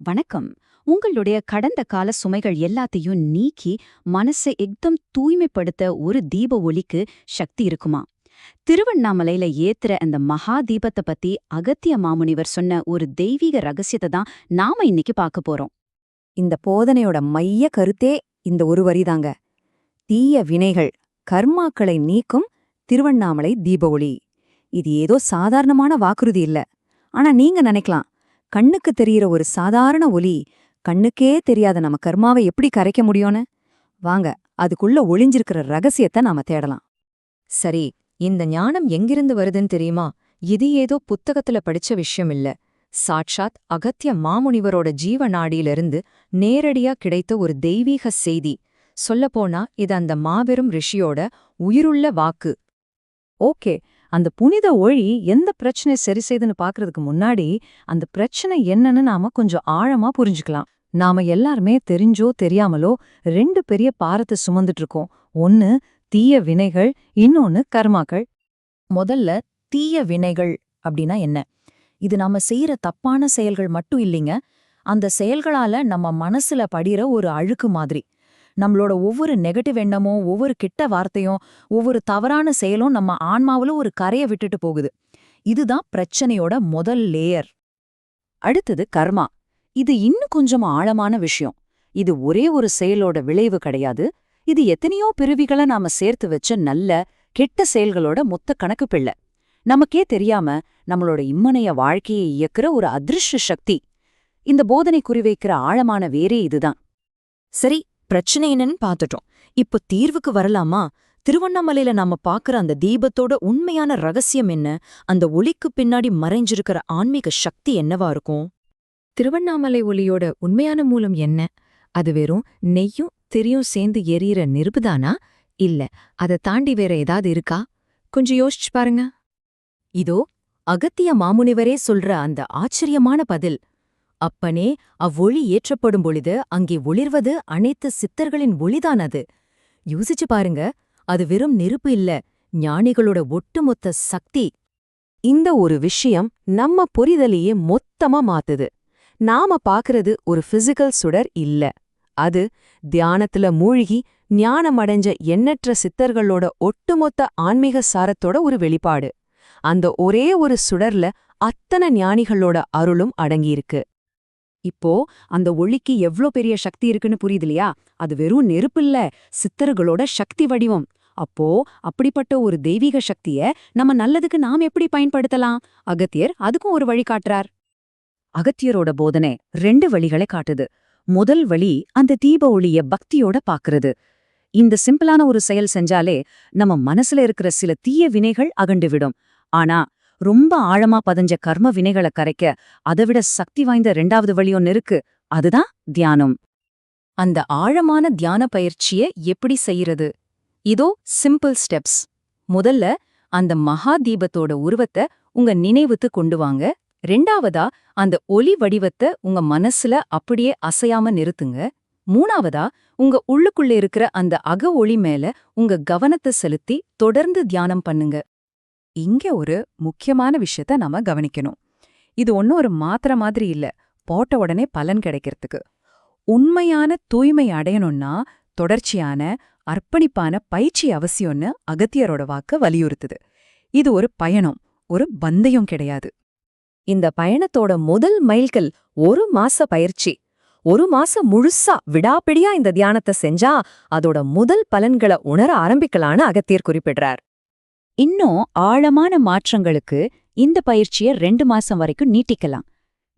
வணக்கம். உங்களுடைய கடந்த கால சுமைகள் எல்லாத்தையும் நீக்கி மனசை எக்தம் தூய்மைப்படுத்த ஒரு தீப ஒளிக்கு சக்தி இருக்குமா? திருவண்ணாமலையில ஏத்துற அந்த மகா தீபத்தை பத்தி அகத்திய மாமுனிவர் சொன்ன ஒரு தெய்வீக ரகசியத்தை தான் நாம இன்னைக்கு பார்க்க போறோம். இந்த போதனையோட மைய கருத்தே இந்த ஒரு வரிதாங்க தீய வினைகள் கர்மாக்களை நீக்கும் திருவண்ணாமலை தீப ஒளி. இது ஏதோ சாதாரணமான வாக்குறுதி இல்ல. ஆனா நீங்க நினைக்கலாம் கண்ணுக்கு தெரியற ஒரு சாதாரண ஒலி கண்ணுக்கே தெரியாத நம்ம கர்மாவை எப்படி கரைக்க முடியும்னு? வாங்க அதுக்குள்ள ஒளிஞ்சிருக்கிற ரகசியத்தை நாம தேடலாம். சரி இந்த ஞானம் எங்கிருந்து வருதுன்னு தெரியுமா? இது ஏதோ புத்தகத்துல படிச்ச விஷயம் இல்ல. சாட்சாத் அகத்திய மாமுனிவரோட ஜீவ நாடியிலிருந்து நேரடியா கிடைத்த ஒரு தெய்வீக செய்தி. சொல்லப்போனா இது அந்த மாபெரும் ரிஷியோட உயிருள்ள வாக்கு. ஓகே அந்த புனித ஒளி எந்த பிரச்சனை சரி செய்துன்னு பாக்குறதுக்கு முன்னாடி அந்த பிரச்சனை என்னன்னு நாம கொஞ்சம் ஆழமா புரிஞ்சுக்கலாம். நாம எல்லாருமே தெரிஞ்சோ தெரியாமலோ ரெண்டு பெரிய பாரத்தை சுமந்துட்டு இருக்கோம். ஒன்னு தீய வினைகள் இன்னொன்னு கர்மாக்கள். முதல்ல தீய வினைகள் அப்படின்னா என்ன? இது நாம செய்யற தப்பான செயல்கள் மட்டும் இல்லைங்க. அந்த செயல்களால நம்ம மனசுல படிற ஒரு அழுக்கு மாதிரி. நம்மளோட ஒவ்வொரு நெகட்டிவ் எண்ணமும் ஒவ்வொரு கிட்ட வார்த்தையும் ஒவ்வொரு தவறான செயலும் நம்ம ஆன்மாவில் ஒரு கரையை விட்டுட்டு போகுது. இதுதான் பிரச்சனையோட முதல் லேயர் அடுத்தது கர்மா. இது இன்னும் கொஞ்சம் ஆழமான விஷயம். இது ஒரே ஒரு செயலோட விளைவு கிடையாது. இது எத்தனையோ பிரிவிகளை நாம சேர்த்து வச்ச நல்ல கெட்ட செயல்களோட மொத்த கணக்கு பிள்ளை. நமக்கே தெரியாம நம்மளோட இம்மனைய வாழ்க்கையை இயக்குற ஒரு அதிருஷ்ட சக்தி. இந்த போதனை குறிவைக்கிற ஆழமான வேரே இதுதான். சரி பிரச்சனை என்னன்னு பார்த்துட்டோம். இப்போ தீர்வுக்கு வரலாமா? திருவண்ணாமலையில நாம பாக்குற அந்த தீபத்தோட உண்மையான ரகசியம் என்ன? அந்த ஒளிக்கு பின்னாடி மறைஞ்சிருக்கிற ஆன்மீக சக்தி என்னவா இருக்கும்? திருவண்ணாமலை ஒளியோட உண்மையான மூலம் என்ன? அது வெறும் நெய்யும் திரியும் சேர்ந்து எரியற நெருப்புதானா? இல்ல அதை தாண்டி வேற ஏதாவது இருக்கா? கொஞ்சம் யோசிச்சு பாருங்க. இதோ அகத்திய மாமுனிவரே சொல்ற அந்த ஆச்சரியமான பதில். அப்பனே அவ்வொளி ஏற்றப்படும் பொழுது அங்கே ஒளிர்வது அனைத்து சித்தர்களின் ஒளிதான் அது. யோசிச்சு பாருங்க அது வெறும் நெருப்பு இல்ல ஞானிகளோட ஒட்டுமொத்த சக்தி. இந்த ஒரு விஷயம் நம்ம புரிதலையே மொத்தமா மாத்துது. நாம பாக்குறது ஒரு பிசிக்கல் சுடர் இல்ல. அது தியானத்துல மூழ்கி ஞானமடைஞ்ச எண்ணற்ற சித்தர்களோட ஒட்டுமொத்த ஆன்மீக சாரத்தோட ஒரு வெளிப்பாடு. அந்த ஒரே ஒரு சுடர்ல அத்தனை ஞானிகளோட அருளும் அடங்கியிருக்கு. இப்போ அந்த ஒளிக்கு எவ்ளோ பெரிய சக்தி இருக்குன்னு புரியுதுலையா அது வெறும் நெருப்பில்ல சித்தர்களோட சக்தி வடிவம். அப்போ அப்படிப்பட்ட ஒரு தெய்வீக சக்திய நம்ம நல்லதுக்கு நாம் எப்படி பயன்படுத்தலாம்? அகத்தியர் அதுக்கும் ஒரு வழி காட்டுறார். அகத்தியரோட போதனை ரெண்டு வழிகளை காட்டுது. முதல் வழி அந்த தீப ஒளிய பக்தியோட பாக்குறது. இந்த சிம்பிளான ஒரு செயல் செஞ்சாலே நம்ம மனசுல இருக்கிற சில தீய வினைகள் அகண்டுவிடும் ஆனா ரொம்ப ஆழமா பதஞ்ச கர்ம வினைகளை கரைக்க அதைவிட சக்தி வாய்ந்த ரெண்டாவது வழி ஒன்னு இருக்கு. அதுதான் தியானம். அந்த ஆழமான தியான பயிற்சிய எப்படி செய்யறது இதோ சிம்பிள் ஸ்டெப்ஸ். முதல்ல அந்த மகா தீபத்தோட உருவத்தை உங்க நினைவுத்து கொண்டு வாங்க. ரெண்டாவதா அந்த ஒலி வடிவத்தை உங்க மனசுல அப்படியே அசையாம நிறுத்துங்க. மூணாவதா உங்க உள்ளுக்குள்ள இருக்கிற அந்த அக ஒளி மேல உங்க கவனத்தை செலுத்தி தொடர்ந்து தியானம் பண்ணுங்க. இங்க ஒரு முக்கியமான விஷயத்த நாம கவனிக்கணும். இது ஒன்றும் ஒரு மாத்திரை மாதிரி இல்ல. போட்ட உடனே பலன் கிடைக்கிறதுக்கு. உண்மையான தூய்மை அடையணும்னா தொடர்ச்சியான அர்ப்பணிப்பான பயிற்சி அவசியம்னு அகத்தியரோட வாக்க வலியுறுத்துது. இது ஒரு பயணம் ஒரு பந்தயம் கிடையாது. இந்த பயணத்தோட முதல் மைல்கல் ஒரு மாச பயிற்சி. ஒரு மாசம் முழுசா விடாப்பிடியா இந்த தியானத்தை செஞ்சா அதோட முதல் பலன்களை உணர ஆரம்பிக்கலான்னு அகத்தியர் குறிப்பிடுறார். இன்னும் ஆழமான மாற்றங்களுக்கு இந்த பயிற்சிய ரெண்டு மாசம் வரைக்கும் நீட்டிக்கலாம்.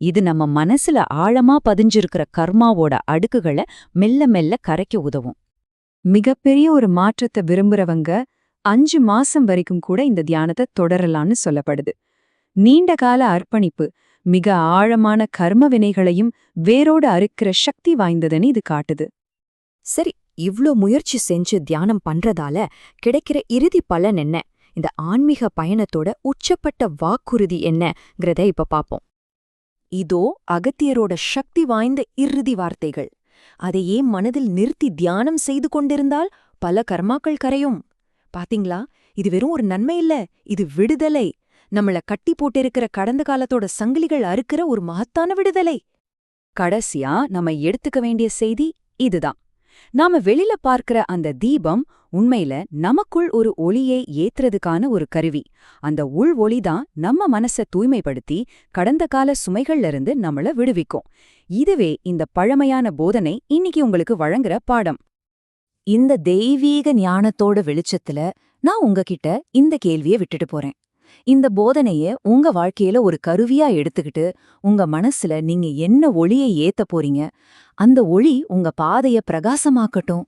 இது நம்ம மனசுல ஆழமா பதிஞ்சிருக்கிற கர்மாவோட அடுக்குகளை மெல்ல மெல்ல கரைக்க உதவும். மிகப்பெரிய ஒரு மாற்றத்தை விரும்புறவங்க அஞ்சு மாசம் வரைக்கும் கூட இந்த தியானத்தை தொடரலான்னு சொல்லப்படுது. நீண்ட கால அர்ப்பணிப்பு மிக ஆழமான கர்ம வினைகளையும் வேரோடு அறுக்கிற சக்தி வாய்ந்ததுன்னு இது காட்டுது. சரி இவ்ளோ முயற்சி செஞ்சு தியானம் பண்றதால கிடைக்கிற இறுதி பலன் என்ன? இந்த ஆன்மீக பயணத்தோட உச்சப்பட்ட வாக்குறுதி என்னங்கிறத இப்ப பாப்போம். இதோ அகத்தியரோட சக்தி வாய்ந்த இறுதி வார்த்தைகள். அதையே மனதில் நிறுத்தி தியானம் செய்து கொண்டிருந்தால் பல கர்மாக்கள் கரையும். பாத்தீங்களா? இது வெறும் ஒரு நன்மை இல்ல இது விடுதலை. நம்மள கட்டி போட்டிருக்கிற கடந்த காலத்தோட சங்கிலிகள் அறுக்கிற ஒரு மகத்தான விடுதலை. கடைசியா நம்ம எடுத்துக்க வேண்டிய செய்தி இதுதான். நாம வெளியில பார்க்கிற அந்த தீபம் உண்மையில நமக்குள் ஒரு ஒளியை ஏத்துறதுக்கான ஒரு கருவி. அந்த உள் ஒளிதான் நம்ம மனச தூய்மைப்படுத்தி கடந்த கால சுமைகள்ல இருந்து நம்மள விடுவிக்கும். இதுவே இந்த பழமையான போதனை இன்னைக்கு உங்களுக்கு வழங்குற பாடம். இந்த தெய்வீக ஞானத்தோட வெளிச்சத்துல நான் உங்ககிட்ட இந்த கேள்வியை விட்டுட்டு போறேன். இந்த போதனைய உங்க வாழ்க்கையில ஒரு கருவியா எடுத்துக்கிட்டு உங்க மனசுல நீங்க என்ன ஒளியை ஏத்த போறீங்க? அந்த ஒளி உங்க பாதைய பிரகாசமாக்கட்டும்.